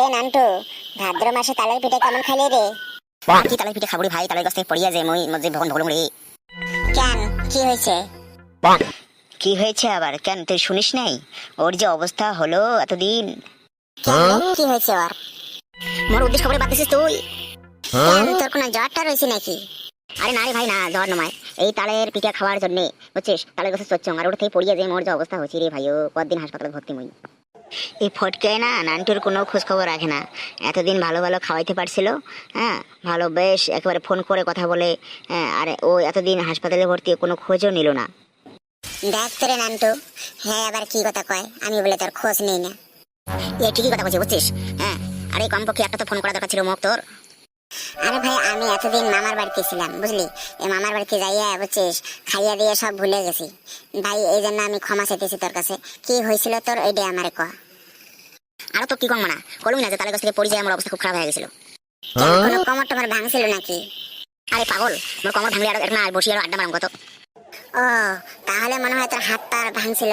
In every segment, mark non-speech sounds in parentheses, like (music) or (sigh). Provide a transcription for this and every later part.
রে নান্টু ভাদ্র মাসে তালের পিঠে কেমন খালি রে? কি তালের পিঠে ভাই? তালের গাছ থেকে পড়িয়া যে মই মধ্যে ভগন ভগন রে কেন? কি হয়েছে? কি হয়েছে আবার? কেন? তুই শুনিস নাই? ওর যে অবস্থা হলো এতদিন। কি হয়েছে ওর? মোর উদ্দেশ্য খবরে বাদ দিছিস তুই। কেন? তোর কোনো জ্বরটা রয়েছে নাকি? আরে না রে ভাই না জ্বর নমায় এই তালের পিঠা খাওয়ার জন্য বুঝছিস? তালের গাছে চচ্চং আর ওটা থেকে পড়িয়া যে মোর যে অবস্থা হচ্ছে রে ভাইও কতদিন হাসপাতালে ভর্তি মই। এই ফটকায় না নান্টুর কোনো খোঁজখবর রাখে না। এতদিন ভালো ভালো খাওয়াইতে পারছিল হ্যাঁ? ভালো বেশ একেবারে ফোন করে কথা বলে হ্যাঁ? আর ও এতদিন হাসপাতালে ভর্তি কোনো খোঁজও নিল না। দেখ তোরে হ্যাঁ আবার কি কথা কয়? আমি বলে তোর খোঁজ নেই না। এ ঠিকই কথা বলছি বুঝছিস? হ্যাঁ? আরে কমপক্ষে একটা তো ফোন করা দরকার ছিল মোক তোর। আরে ভাই আমি এতদিন মামার বাড়িতে ছিলাম বুঝলি? এই মামার বাড়িতে যাইয়া বুঝছিস খাইয়া দিয়ে সব ভুলে গেছি। ভাই এই জন্য আমি ক্ষমা চাইতেছি তোর কাছে। কি হয়েছিল তোর ওইটাই আমারে ক। আরও তো কি কম মানা কলুই না যে তালের গাছ থেকে পড়ে যায় আমার অবস্থা খুব খারাপ হয়ে গেছিল। কেন কোনো কমর টমর ভাঙছিল নাকি? আরে পাগল মোর কমর ভাঙলে আর না আর বসি আর আড্ডা মারাম কত। ও তাহলে মনে হয় তোর হাত তার ভাঙছিল।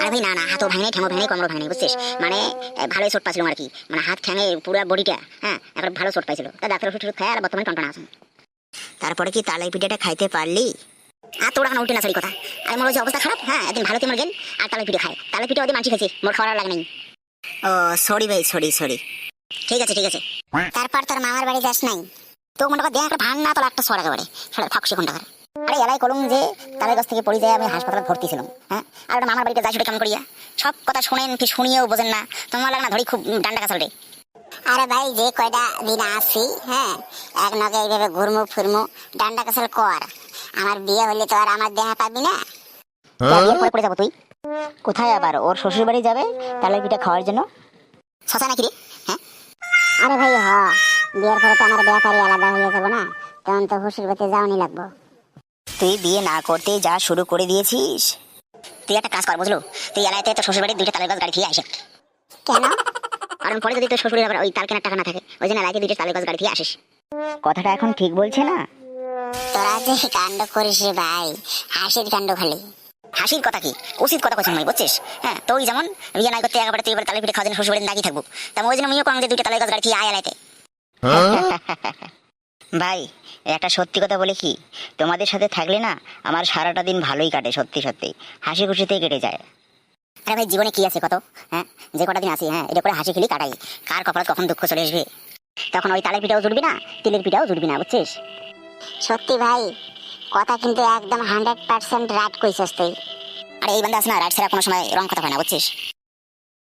আরে ভাই, না না, হাতও ভাঙে ঠ্যাঙও ভাঙে কমরও ভাঙে বুঝছিস? মানে ভালোই চোট পাইছিল আর কি মানে হাত ঠ্যাঙে পুরো বডিটা হ্যাঁ এবার ভালো চোট পাইছিল। তা ডাক্তার ওষুধ খায়, আর বর্তমানে টনটনা আছে। তারপরে কি তালাই পিঠাটা খাইতে পারলি? আর তোর এখন উল্টে না কথা। আর, মোর যে অবস্থা খারাপ হ্যাঁ একদিন ভালো মর গেল, আর তালাই পিঠে খায়। তালাই পিঠে ওদের মানছি খাইছি মোর খাওয়ার লাগে নেই। ও সরি ভাই সরি সরি ঠিক আছে ঠিক আছে। তারপর তোর মামার বাড়ি যাস নাই। তো মনে কর, দেখ, একটা ভাঙ না তোর একটা সর একেবারে। সেটা থাকছে কোন টাকার আরে এলাই কলম যে তাদের কাছ থেকে পড়ে যায় আমি হাসপাতালে ভর্তি ছিলাম হ্যাঁ? আর ওটা মামার বাড়িতে যাই সেটা কেমন করিয়া? সব কথা শুনেন কি শুনিয়েও বোঝেন না। তোমার লাগে না ধরি খুব ডান্ডা কাছাল রে আরে ভাই যে কয়টা দিন আসি হ্যাঁ? এক নগে এইভাবে ঘুরমু ফিরমু ডান্ডা কাছাল কর। আমার বিয়ে হলে তো আর আমার দেহা পাবি না। তা পড়ে যাব তুই। কোথায় আবার? ওর শ্বশুর বাড়ি যাবে তাহলে পিঠা খাওয়ার জন্য? শশা নাকি রে? হ্যাঁ? আরে ভাই হ। বিয়ের পরে তো আমার ব্যাপারই আলাদা হয়ে যাব না। তখন তো হুসুর বাড়িতে যাওয়ানি লাগবো। তুই বিয়ে না করতে যা শুরু করে দিয়েছিস? তুই একটা কাজ কর বুঝলো? তুই এলাইতে তোর শ্বশুর বাড়ির দুইটা তালের গাছ গাড়ি থেকে আসে কেন? কারণ পরে যদি তোর শ্বশুরের আবার ওই তাল কেনার টাকা না থাকে ওই জন্য এলাইতে দুইটা তালের গাছ গাড়ি থেকে আসিস। কথাটা এখন ঠিক বলছে না? তোরা যে কাণ্ড করিস রে ভাই হাসির কাণ্ড খালি। হাসির কথা কি? উচিত কথা কথা বুঝছিস? হ্যাঁ তুই যেমন বিয়ে নাই করতে একেবারে তুই এবার তালে পিঠে জন্য শ্বশুর বাড়ি নাকি থাকব তেমন ওই জন্য আমিও কম যে দুইটা তালের গাছ গাড়ি থেকে আয় এলাইতে। (laughs) ভাই একটা সত্যি কথা বলে কি? তোমাদের সাথে থাকলে না আমার সারাটা দিন ভালোই কাটে সত্যি সত্যি। হাসি খুশিতেই কেটে যায়। আরে ভাই জীবনে কি আছে কত? হ্যাঁ যে কটা দিন আছি হ্যাঁ এটা করে হাসি খেলি কাটাই। কার কপাল কখন দুঃখ চলে আসবে? তখন ওই তালের পিঠাও জুটবি না তিলের পিঠাও জুটবি না বুঝছিস? সত্যি ভাই কথা কিন্তু একদম হান্ড্রেড পার্সেন্ট রাইট কইছস তুই। আর এই বান্দা আছে না রাইট ছাড়া কোনো সময় রং কথা হয় না বুঝছিস?